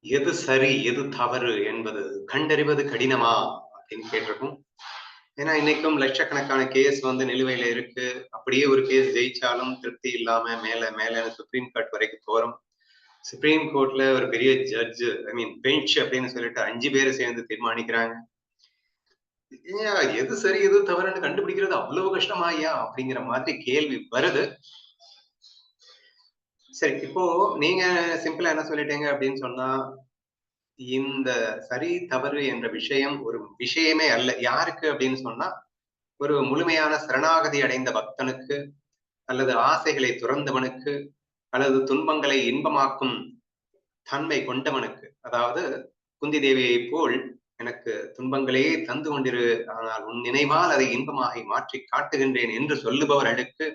எது சரி எது தவறு என்பது கண்டறிவது கடினமா அப்படின்னு கேட்டிருக்கும். ஏன்னா இன்னைக்கும் லட்சக்கணக்கான கேஸ் வந்து நிலுவையில இருக்கு. அப்படியே ஒரு கேஸ் ஜெயிச்சாலும் திருப்தி இல்லாம மேல மேல சுப்ரீம் கோர்ட் வரைக்கும் போறோம். சுப்ரீம் கோர்ட்ல ஒரு பெரிய ஜட்ஜ் ஐ மீன் பெஞ்ச் அப்படின்னு சொல்லிட்டு அஞ்சு பேரை சேர்ந்து தீர்மானிக்கிறாங்க. எது சரி எது தவறுன்னு கண்டுபிடிக்கிறது அவ்வளவு கஷ்டமா ஐயா அப்படிங்கிற மாதிரி கேள்வி வருது. சரி இப்போ நீங்க சிம்பிளா என்ன சொல்லிட்டீங்க அப்படின்னு சொன்னா இந்த சரி தவறு என்ற விஷயம் ஒரு விஷயமே அல்ல. யாருக்கு அப்படின்னு சொன்னா ஒரு முழுமையான சரணாகதி அடைந்த பக்தனுக்கு அல்லது ஆசைகளை துறந்தவனுக்கு அல்லது துன்பங்களை இன்பமாக்கும் தன்மை கொண்டவனுக்கு. அதாவது குந்தி தேவியை போல் எனக்கு துன்பங்களே தந்து கொண்டிரு ஆனால் உன் நினைவால் அதை இன்பமாக மாற்றி காட்டுகின்றேன் என்று சொல்லுபவர்களுக்கு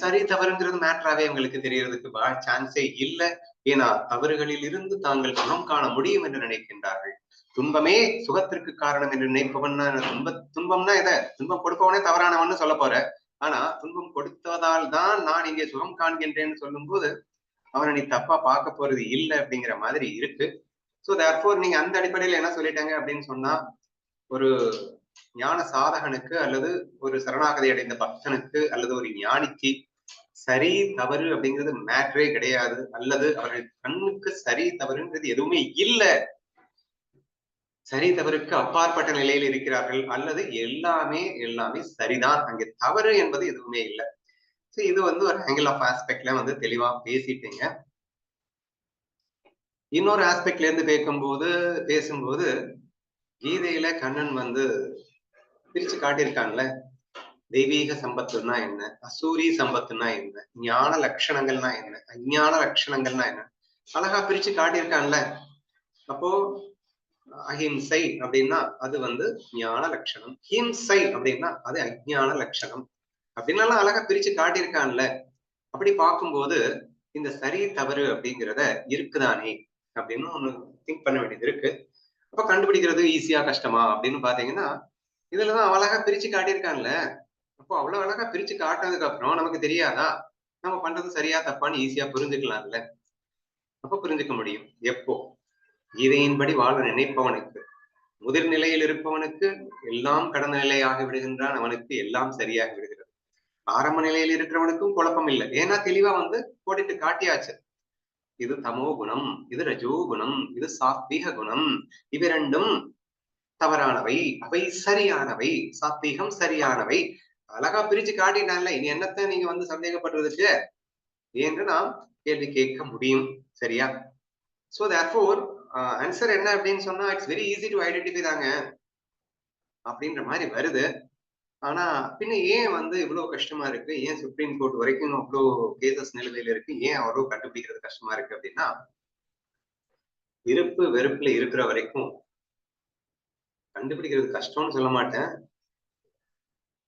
சரி தவறுங்கிறது மேட்ராவே அவங்களுக்கு தெரியறதுக்கு சான்ஸே இல்லை. ஏன்னா தவறுகளில் இருந்து தாங்கள் குணம் காண முடியும் என்று நினைக்கின்றார்கள். துன்பமே சுகத்திற்கு காரணம் என்று நினைப்பவன் துன்ப துன்பம்னா எதை துன்பம் கொடுப்பவனே தவறானவன் சொல்ல போற. ஆனா துன்பம் கொடுத்ததால் தான் நான் இங்கே சுகம் காண்கின்றேன்னு சொல்லும் போது அவனை நீ தப்பா பார்க்க போறது இல்லை அப்படிங்கிற மாதிரி இருக்கு. ஸோ தேர்ஃபோர் நீங்க அந்த அடிப்படையில என்ன சொல்லிட்டாங்க அப்படின்னு சொன்னா ஒரு ஞான சாதகனுக்கு அல்லது ஒரு சரணாகதி அடைந்த பக்தனுக்கு அல்லது ஒரு ஞானிக்கு சரி தவறு அப்படிங்கிறது மேட்ரே கிடையாது. அல்லது அவர்கள் கண்ணுக்கு சரி தவறுன்றது எதுவுமே இல்லை. சரி தவறுக்கு அப்பாற்பட்ட நிலையில் இருக்கிறார்கள். அல்லது எல்லாமே எல்லாமே சரிதான். அங்கே தவறு என்பது எதுவுமே இல்லை. ஸோ இது வந்து ஒரு ஆங்கிள் ஆஃப் ஆஸ்பெக்ட்ல வந்து தெளிவா பேசிட்டீங்க. இன்னொரு ஆஸ்பெக்ட்ல இருந்து பேசும்போது பேசும்போது கீதையில கண்ணன் வந்து பிரிச்சு காட்டியிருக்காங்கல்ல? தெய்வீக சம்பத்துனா என்ன? அசூரி சம்பத்துனா என்ன? ஞான லட்சணங்கள்னா என்ன? அஞ்ஞான லட்சணங்கள்னா என்ன? அழகா பிரிச்சு காட்டியிருக்காங்கல்ல? அப்போ அஹிம்சை அப்படின்னா அது வந்து ஞான லட்சணம். ஹிம்சை அப்படின்னா அது அஜ்ஞான லட்சணம். அப்படின்னாலாம் அழகா பிரிச்சு காட்டியிருக்கான்ல அப்படி பார்க்கும்போது இந்த சரி தவறு அப்படிங்கிறத இருக்குதானே? அப்படின்னு ஒண்ணு திங்க் பண்ண வேண்டியது இருக்கு. அப்ப கண்டுபிடிக்கிறது ஈஸியா கஷ்டமா அப்படின்னு பாத்தீங்கன்னா இதுலதான் அழகா பிரிச்சு காட்டியிருக்கான்ல. அப்போ அவ்வளவு அழகா பிரிச்சு காட்டினதுக்கு அப்புறம் நமக்கு தெரியாதா? நம்ம பண்றது சரியா தப்பான்னு ஈஸியா புரிஞ்சுக்கலாம்ல. அப்ப புரிஞ்சுக்க முடியும். எப்போ? கீதையின்படி வாழ நினைப்பவனுக்கு. முதிர் நிலையில் இருப்பவனுக்கு எல்லாம் கடந்த நிலையாக விடுகின்றான். அவனுக்கு எல்லாம் சரியாக விடுகிறது. ஆரம்ப நிலையில் இருக்கிறவனுக்கும் குழப்பம் இல்லை ஏன்னா தெளிவா வந்து போட்டுட்டு காட்டியாச்சு. இது தமோ குணம் இது ரஜோ குணம் இது சாத்வீக குணம். இவ்விரண்டும் தவறானவை அவை சரியானவை சாத்வீகம் சரியானவை. அழகா பிரிச்சு காட்டினால இனி என்னத்த நீங்க வந்து சந்தேகப்படுறதுக்கு? என்று நாம் கேள்வி கேட்க முடியும் சரியா? சோ தேர்ஃபோர் ஆன்சர் என்ன அப்படின்னு சொன்னா it's very easy to identify தாங்க அப்படின்ற மாதிரி வருது. ஆனா பின்ன ஏன் வந்து இவ்வளவு கஷ்டமா இருக்கு? ஏன் சுப்ரீம் கோர்ட் வரைக்கும் அவ்வளோ கேசஸ் நிலுவையில இருக்கு? ஏன் அவ்வளோ கண்டுபிடிக்கிறது கஷ்டமா இருக்கு அப்படின்னா விருப்பு வெறுப்புல இருக்கிற வரைக்கும் கண்டுபிடிக்கிறது கஷ்டம்னு சொல்ல மாட்டேன்.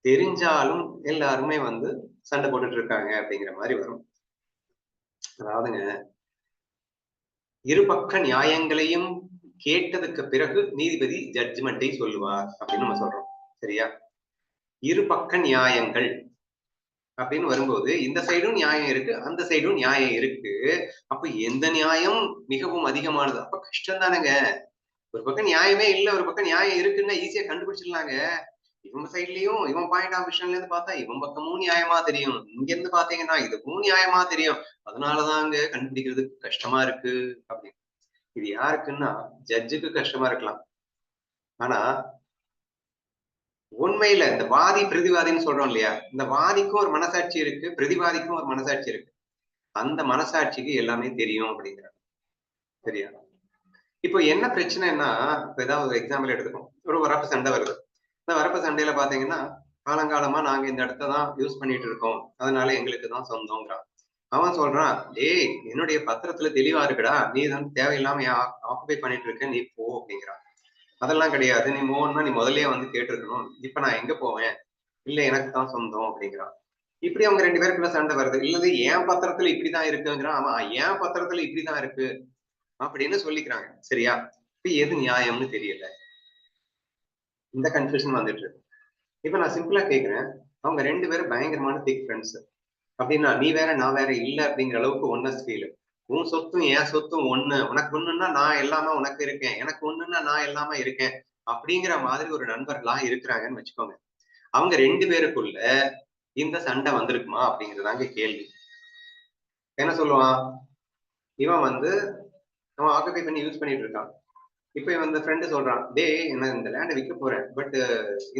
தெரிஞ்சாலும் எல்லாருமே வந்து சண்டை போட்டுட்டு இருக்காங்க அப்படிங்கிற மாதிரி வரும். அதாவதுங்க இருபக்க நியாயங்களையும் கேட்டதுக்கு பிறகு நீதிபதி ஜட்ஜ்மெண்ட்டை சொல்லுவார் அப்படின்னு நம்ம சொல்றோம். சரியா? இருபக்க நியாயங்கள் அப்படின்னு வரும்போது இந்த சைடும் நியாயம் இருக்கு அந்த சைடும் நியாயம் இருக்கு. அப்ப எந்த நியாயம் மிகவும் அதிகமானது? அப்ப கஷ்டம் தானேங்க ஒரு பக்கம் நியாயமே இல்ல ஒரு பக்கம் நியாயம் இருக்குன்னா ஈஸியா கண்டுபிடிச்சிடலாங்க. இவன் சைட்லயும் இவன் பாயிண்ட் ஆஃப் விஷன்ல இருந்து பார்த்தா இவன் பக்கமும் நியாயமா தெரியும். இங்க இருந்து பாத்தீங்கன்னா இதுவும் நியாயமா தெரியும். அதனாலதாங்க கண்டுபிடிக்கிறதுக்கு கஷ்டமா இருக்கு அப்படின்னு. இது யாருக்குன்னா ஜட்ஜுக்கு கஷ்டமா இருக்கலாம். ஆனா உண்மையில இந்த வாதி பிரதிவாதின்னு சொல்றோம் இல்லையா? இந்த வாதிக்கும் ஒரு மனசாட்சி இருக்கு பிரதிவாதிக்கும் ஒரு மனசாட்சி இருக்கு. அந்த மனசாட்சிக்கு எல்லாமே தெரியும் அப்படிங்கிறாங்க. சரியா? இப்போ என்ன பிரச்சனைன்னா இப்ப ஏதாவது ஒரு எக்ஸாம்பிள் எடுத்துக்கோம் ஒரு வரப்பு சண்டை வருது. இந்த வரப்பு சண்டையில பாத்தீங்கன்னா காலங்காலமா நாங்க இந்த இடத்த தான் யூஸ் பண்ணிட்டு இருக்கோம். அதனால எங்களுக்கு தான் சொந்தங்கிறான். அவன் சொல்றான் டேய் என்னுடைய பத்திரத்துல தெளிவா இருக்குடா. நீ தான் தேவையில்லாம ஆக்குபை பண்ணிட்டு இருக்க. நீ போ அப்படிங்கிறான். அதெல்லாம் கிடையாது. நீ மோன்னா நீ முதல்லயே வந்து கேட்டிருக்கணும். இப்ப நான் எங்க போவேன்? இல்ல எனக்கு தான் சொந்தம் அப்படிங்கிறான். இப்படி அவங்க ரெண்டு பேருக்குள்ள சண்டை வருது. இல்லது என் பத்திரத்துல இப்படிதான் இருக்குங்கிறான். அவன் என் பத்திரத்துல இப்படிதான் இருக்கு. அப்படின்னு சொல்லிக்கிறாங்க. சரியா? இப்ப எது நியாயம்னு தெரியல. இந்த கன்ஃபியூஷன் வந்துட்டு இருக்கு. இப்ப நான் சிம்பிளா கேக்குறேன். அவங்க ரெண்டு பேரும் பயங்கரமான திக் ஃப்ரெண்ட்ஸ் அப்படின்னா நீ வேற நான் வேற இல்ல அப்படிங்கிற அளவுக்கு ஒன்னஸ் ஃபீல் உன் சொத்தும் என் சொத்தும் ஒண்ணு. உனக்கு ஒண்ணுன்னா நான் எல்லாமே உனக்கு இருக்கேன். எனக்கு ஒண்ணுன்னா நான் எல்லாமே இருக்கேன். அப்படிங்கிற மாதிரி ஒரு நண்பர்களா இருக்கிறாங்கன்னு வச்சுக்கோங்க. அவங்க ரெண்டு பேருக்குள்ள இந்த சண்டை வந்திருக்குமா அப்படிங்கறதாங்க கேள்வி. என்ன சொல்லுவான்? இவன் வந்து அவன் ஆக்குபை பண்ணி யூஸ் பண்ணிட்டு இருக்கான். இப்ப இவன் இந்த ஃப்ரெண்டு சொல்றான் டே என்ன இந்த லேண்டை விற்க போறேன் பட்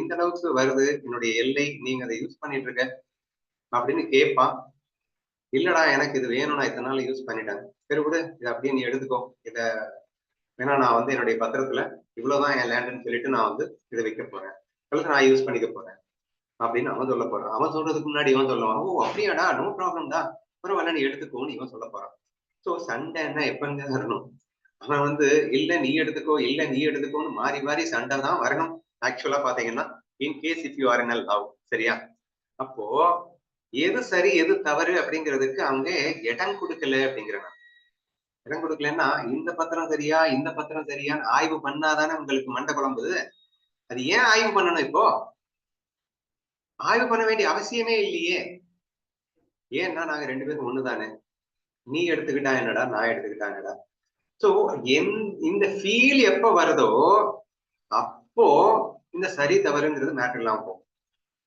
இந்த அளவுக்கு வருது என்னுடைய எல்லை நீங்க அதை யூஸ் பண்ணிட்டு இருக்க. அப்படின்னு கேட்பான் இல்லடா எனக்கு இது வேணும் நான் இத்தனை நாள் யூஸ் பண்ணிட்டேன். சரி விடு இதை அப்படியே நீ எடுத்துக்கோ. இத ஏன்னா நான் வந்து என்னுடைய பத்திரத்துல இவ்வளவுதான் என் லேண்டுன்னு சொல்லிட்டு நான் வந்து இதை விற்க போறேன். அல்லது நான் யூஸ் பண்ணிக்க போறேன். அப்படின்னு அவன் சொல்ல போறான். அவன் சொல்றதுக்கு முன்னாடி இவன் சொல்லுவான் ஓ அப்படியாடா நோ ப்ராப்ளம் தான் பரவாயில்ல நீ எடுத்துக்கோன்னு இவன் சொல்ல போறான். சோ சண்டைன்னா எப்பங்க வரணும்? அவன் வந்து இல்ல நீ எடுத்துக்கோ இல்ல நீ எடுத்துக்கோன்னு மாறி மாறி சண்டை தான் வரணும். ஆக்சுவலா பாத்தீங்கன்னா in case if you are in love சரியா? அப்போ எது சரி எது தவறு அப்படிங்கிறதுக்கு அவங்க இடம் கொடுக்கல அப்படிங்கிறாங்க. இடம் கொடுக்கலன்னா இந்த பத்திரம் சரியா இந்த பத்திரம் சரியான்னு ஆய்வு பண்ணாதானே உங்களுக்கு மண்டை குழம்புது? அது ஏன் ஆய்வு பண்ணணும் இப்போ? ஆய்வு பண்ண வேண்டிய அவசியமே இல்லையே. ஏன்னா நாங்க ரெண்டு பேரும் ஒண்ணுதானே? நீ எடுத்துக்கிட்டா என்னடா நான் எடுத்துக்கிட்டா என்னடா? சோ என் இந்த ஃபீல் எப்ப வருதோ அப்போ இந்த சரி தவறுங்கிறது மேட்டர் இல்லாம போகும்.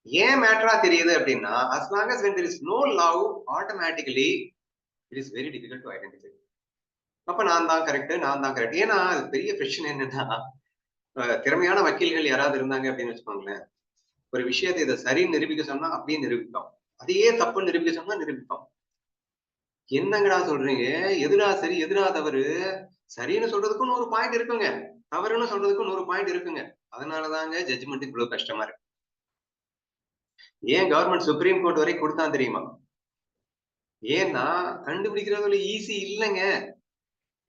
ஏன் மேட்டரா தெரியுது அப்படின்னா as long as when there is no love automatically it is very difficult to identify அப்ப நான் தான் கரெக்ட் நான் தான் கரெக்ட் ஏன்னா அது பெரிய பிரச்சனை என்னன்னா திறமையான வக்கீல்கள் யாராவது இருந்தாங்க அப்படின்னு வச்சுக்கோங்களேன். ஒரு விஷயத்தை இதை சரி நிரூபிக்க சொன்னா அப்படியே நிரூபிப்போம் அதையே தப்புன்னு நிரூபிக்க சொன்னா நிரூபிப்போம் என்னங்கடா சொல்றீங்க? எதுடா சரி எதுடா தவறு? சரின்னு சொல்றதுக்கும் நூறு பாயிண்ட் இருக்குங்க. தவறுன்னு சொல்றதுக்கும் நூறு பாயிண்ட் இருக்குங்க. அதனாலதாங்க ஜட்ஜ்மெண்ட் இவ்வளவு கஷ்டமா இருக்கு. ஏன் கவர்மெண்ட் சுப்ரீம் கோர்ட் வரை கொடுத்தா தெரியுமா? ஏன்னா கண்டுபிடிக்கிறதுல ஈஸி இல்லைங்க.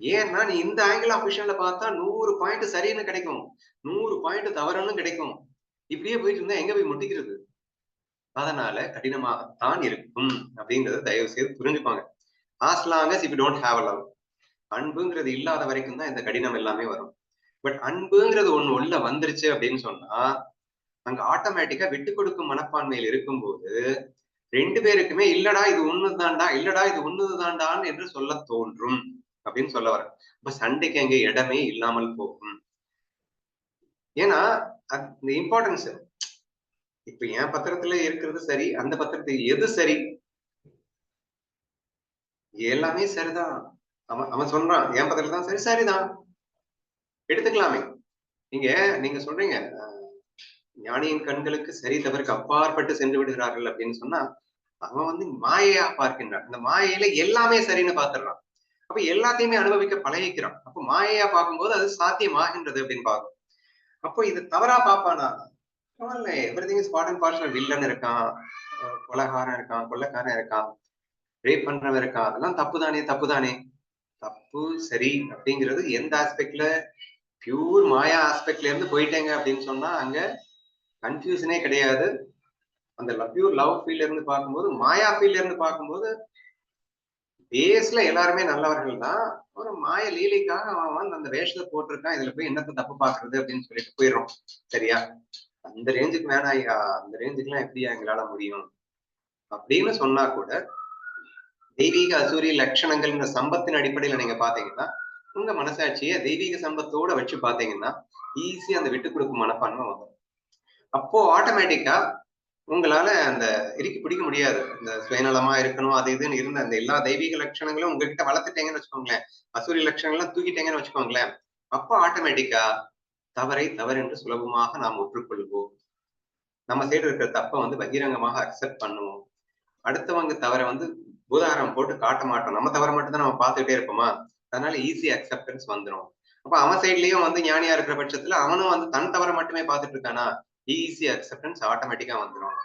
ஏன்னா நீ இந்த ஆங்கிள் ஆஃப் விஷன்ல பார்த்தா நூறு பாயிண்ட் சரின்னு கிடைக்கும். நூறு பாயிண்ட் தவறுன்னு கிடைக்கும். இப்படியே போயிட்டு இருந்தா எங்க போய் முட்டிக்கிறது? அதனால கடினமாகத்தான் இருக்கும். அப்படிங்கறத தயவு செய்து புரிஞ்சுப்பாங்க as long as if you don't அன்புங்கிறது இல்லாத வரைக்கும் தான் இந்த கடினம் எல்லாமே வரும். பட் அன்புங்கிறது ஒண்ணு உள்ள வந்துருச்சு அப்படின்னு சொன்னா அங்க ஆட்டோமேட்டிக்கா விட்டு கொடுக்கும் மனப்பான்மையில் இருக்கும்போது ரெண்டு பேருக்குமே இல்லடா இது ஒண்ணுதான்டா இல்லடா இது ஒண்ணுதான்டான்னு என்று சொல்ல தோன்றும் அப்படின்னு சொல்ல வரேன் இப்ப சண்டைக்கு அங்க இடமே இல்லாமல் போகும். ஏன்னா அது- இந்த இம்பார்ட்டன்ஸ் இப்ப என் பத்திரத்துல இருக்கிறது சரி அந்த பத்திரத்துக்கு எது சரி? எல்லாமே சரிதான். அவன் அவன் சொல்றான். என் பத்திரத்துல தான் சரி சரிதான். எடுத்துக்கலாமே. நீங்க நீங்க சொல்றீங்க ஞானியின் கண்களுக்கு சரி தவறுக்கு அப்பாற்பட்டு சென்று விடுகிறார்கள் அப்படின்னு சொன்னா அவன் வந்து மாயையா பார்க்கின்றான். இந்த மாயையில எல்லாமே சரின்னு பார்த்துடுறான். அப்ப எல்லாத்தையுமே அனுபவிக்க பழகிக்கிறான். அப்ப மாயையா பார்க்கும்போது அது சாத்தியமாகின்றது அப்படின்னு பார்க்கும் அப்போ இது தவறா பாப்பானா everything is part and parcel villain இருக்கான் கொலகாரன் இருக்கான் கொள்ளக்காரன் இருக்கான். ரேப் பண்றவன் இருக்கான் அதெல்லாம் தப்பு தானே தப்பு தானே தப்பு சரி அப்படிங்கிறது எந்த ஆஸ்பெக்ட்ல பியூர் மாயா ஆஸ்பெக்ட்ல இருந்து போயிட்டேங்க அப்படின்னு சொன்னா அங்க கன்ஃபியூஷனே கிடையாது. அந்த பியூர் லவ் ஃபீல் இருந்து பார்க்கும்போது மாயா ஃபீல்ல இருந்து பார்க்கும்போது பேஸ்ல எல்லாருமே நல்லவர்கள் தான். ஒரு மாய லீலைக்காக அவன் வந்து அந்த வேஷத்தை போட்டிருக்கான். இதுல போய் என்னத்த தப்பு பாக்குறது அப்படின்னு சொல்லிட்டு போயிடுறோம். சரியா? அந்த ரேஞ்சுக்கு வேணாம் ஐயா. அந்த ரேஞ்சுக்குலாம் எப்படியா எங்களால முடியும்? அப்படின்னு சொன்னா கூட தெய்வீக அசூரிய லட்சணங்கள்ங்கிற சம்பத்தின் அடிப்படையில நீங்க பாத்தீங்கன்னா உங்க மனசாட்சியை தெய்வீக சம்பத்தோட வச்சு பாத்தீங்கன்னா ஈஸியா அந்த விட்டு கொடுக்கும் மனப்பான்மை வந்துடும். அப்போ ஆட்டோமேட்டிக்கா உங்களால அந்த இறுக்கி பிடிக்க முடியாது. இந்த சுயநலமா இருக்கணும் அது இதுன்னு இருந்த அந்த எல்லா தெய்வீக லட்சணங்களும் உங்ககிட்ட வளர்த்துட்டீங்கன்னு வச்சுக்கோங்களேன் அசூரிய லட்சணங்கள்லாம் தூக்கிட்டீங்கன்னு வச்சுக்கோங்களேன் அப்போ ஆட்டோமேட்டிக்கா தவறை தவறு என்று சுலபமாக நாம் ஒற்றுக்கொள்வோம். நம்ம சைடு இருக்கிற தப்பை வந்து பகிரங்கமாக அக்செப்ட் பண்ணுவோம். அடுத்தவங்க தவறை வந்து பூதாரம் போட்டு காட்ட மாட்டோம். நம்ம தவறை மட்டும் தான் நம்ம பார்த்துக்கிட்டே இருப்போமா? அதனால ஈஸி அக்செப்டன்ஸ் வந்துடும் அப்ப அவன் சைட்லயும் வந்து ஞானியா இருக்கிற பட்சத்துல அவனும் வந்து தன் தவறை மட்டுமே பார்த்துட்டு இருக்கானா? ஈஸி அக்செப்டன்ஸ் ஆட்டோமேட்டிக்கா வந்துடும்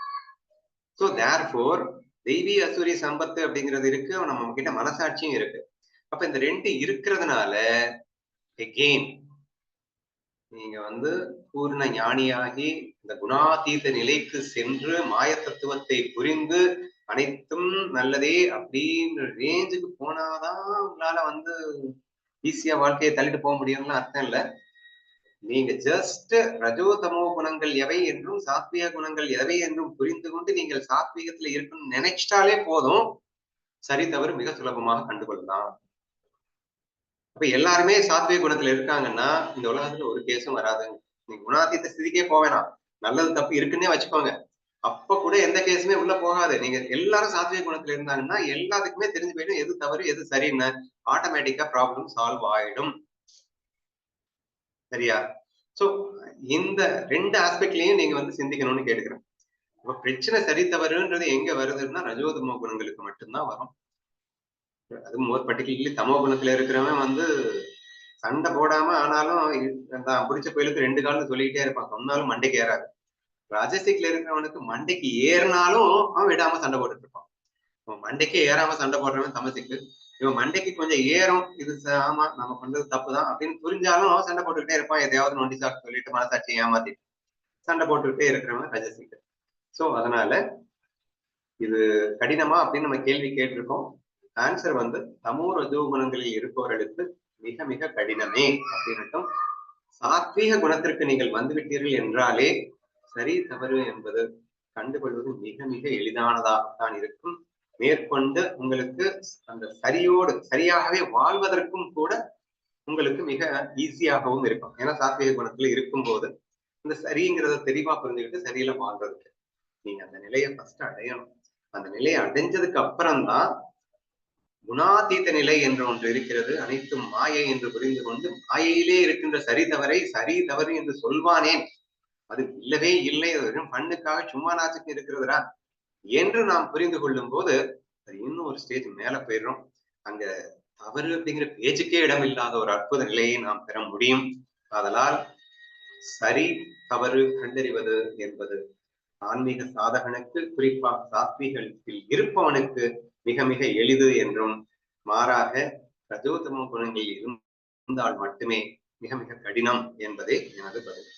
ஸோ தேர் ஃபோர் தெய்வீ அசூரிய சம்பத்து அப்படிங்கிறது இருக்கு. நம்ம கிட்ட மனசாட்சியும் இருக்கு. அப்ப இந்த ரெண்டு இருக்கிறதுனால எகெயின் நீங்க வந்து பூர்ண ஞானியாகி இந்த குணாதீத நிலைக்கு சென்று மாய தத்துவத்தை புரிந்து அனைத்தும் நல்லதே அப்படின்ற ரேஞ்சுக்கு போனாதான் உங்களால வந்து ஈஸியா வாழ்க்கையை தள்ளிட்டு போக முடியும்னு அர்த்தம் இல்ல. நீங்க ஜஸ்ட் ரஜோதமோ குணங்கள் எவை என்றும் சாத்விக குணங்கள் எவை என்றும் புரிந்து கொண்டு நீங்கள் சாத்வீகத்துல இருக்கணும்னு நினைச்சிட்டாலே போதும். சரி தவறு மிக சுலபமாக கண்டுகொள்ளலாம். அப்ப எல்லாருமே சாத்விக குணத்துல இருக்காங்கன்னா இந்த உலகத்துல ஒரு கேஸும் வராதுங்க. நீங்க குணாதீத ஸ்திதிக்கே போவேணாம். நல்லது தப்பு இருக்குன்னே வச்சுக்கோங்க. அப்ப கூட எந்த கேஸுமே உள்ள போகாது. நீங்க எல்லாரும் சாத்விக குணத்துல இருந்தாங்கன்னா எல்லாத்துக்குமே தெரிஞ்சு போயிடும் எது தவறு எது சரின்னு. ஆட்டோமேட்டிக்கா ப்ராப்ளம் சால்வ் ஆயிடும். சரியா? சோ இந்த ரெண்டு ஆஸ்பெக்ட்லயும் நீங்க வந்து சிந்திக்கணும்னு கேட்டுக்கிறேன். இப்ப பிரச்சனை சரி தவறுன்றது எங்க வருதுன்னா ரஜோதமோ குணங்களுக்கு மட்டும்தான் வரும். அது மோர் பர்டிகுலர்லி தமோ குணத்துல இருக்கிறவன் வந்து சண்டை போடாம ஆனாலும் தான் பிடிச்ச கோயிலுக்கு ரெண்டு காலம் சொல்லிக்கிட்டே இருப்பான். சொன்னாலும் மண்டைக்கு ஏறாது. ராஜசிக்ல இருக்கிறவனுக்கு மண்டைக்கு ஏறினாலும் அவன் விடாம சண்டை போட்டுட்டு இருப்பான். இவன் மண்டைக்கே ஏறாம சண்டை போடுறவன் தமசிக்கு இவன் மண்டைக்கு கொஞ்சம் ஏறும் இது ஆமா நம்ம பண்றது தப்புதான் அப்படின்னு புரிஞ்சாலும் சண்டை போட்டுக்கிட்டே இருப்பான். எதையாவது நொண்டி சாக்கு சொல்லிட்டு மனசாட்சி ஏமாத்திட்டு சண்டை போட்டுக்கிட்டே இருக்கிறவன் ரஜசிக்கு சோ அதனால இது கடினமா அப்படின்னு நம்ம கேள்வி கேட்டிருக்கோம். ஆன்சர் வந்து தமோ ரஜோ குணங்களில் இருப்பவர்களுக்கு மிக மிக கடினமே அப்படின்னுட்டும். சாத்வீக குணத்திற்கு நீங்கள் வந்துவிட்டீர்கள் என்றாலே சரி தவறு என்பது கண்டுகொள்வது மிக மிக எளிதானதாகத்தான் இருக்கும். மேற்கொண்டு உங்களுக்கு அந்த சரியோடு சரியாகவே வாழ்வதற்கும் கூட உங்களுக்கு மிக ஈஸியாகவும் இருக்கும். ஏன்னா சாத்விக குணத்துல இருக்கும்போது இந்த சரிங்கிறத தெளிவா புரிஞ்சுக்கிட்டு சரியில வாழ்றதுக்கு நீங்க அந்த நிலையை ஃபர்ஸ்ட் அடையணும். அந்த நிலையை அடைஞ்சதுக்கு அப்புறம்தான் குணாதீத நிலை என்று ஒன்று இருக்கிறது. அனைத்தும் மாயை என்று புரிந்து கொண்டு மாயையிலே இருக்கின்ற சரி தவறை சரி தவறு என்று சொல்வானேன். அது இல்லவே இல்லை வெறும் பண்ணுக்காக சும்மா நாச்சுக்கு இருக்கிறதுரா என்று நாம் புரிந்து கொள்ளும் போது அது இன்னும் ஒரு ஸ்டேஜ் மேல போயிடுறோம். அங்க தவறு அப்படிங்கிற பேச்சுக்கே இடம் இல்லாத ஒரு அற்புத நிலையை நாம் பெற முடியும். அதனால் சரி தவறு கண்டறிவது என்பது ஆன்மீக சாதகனுக்கு குறிப்பாக சாத்வீகத்தில் இருப்பவனுக்கு மிக மிக எளிது என்றும் மாறாக பிரஜோதம குணங்களில் இருந்தால் மட்டுமே மிக மிக கடினம் என்பதே எனது பதில்.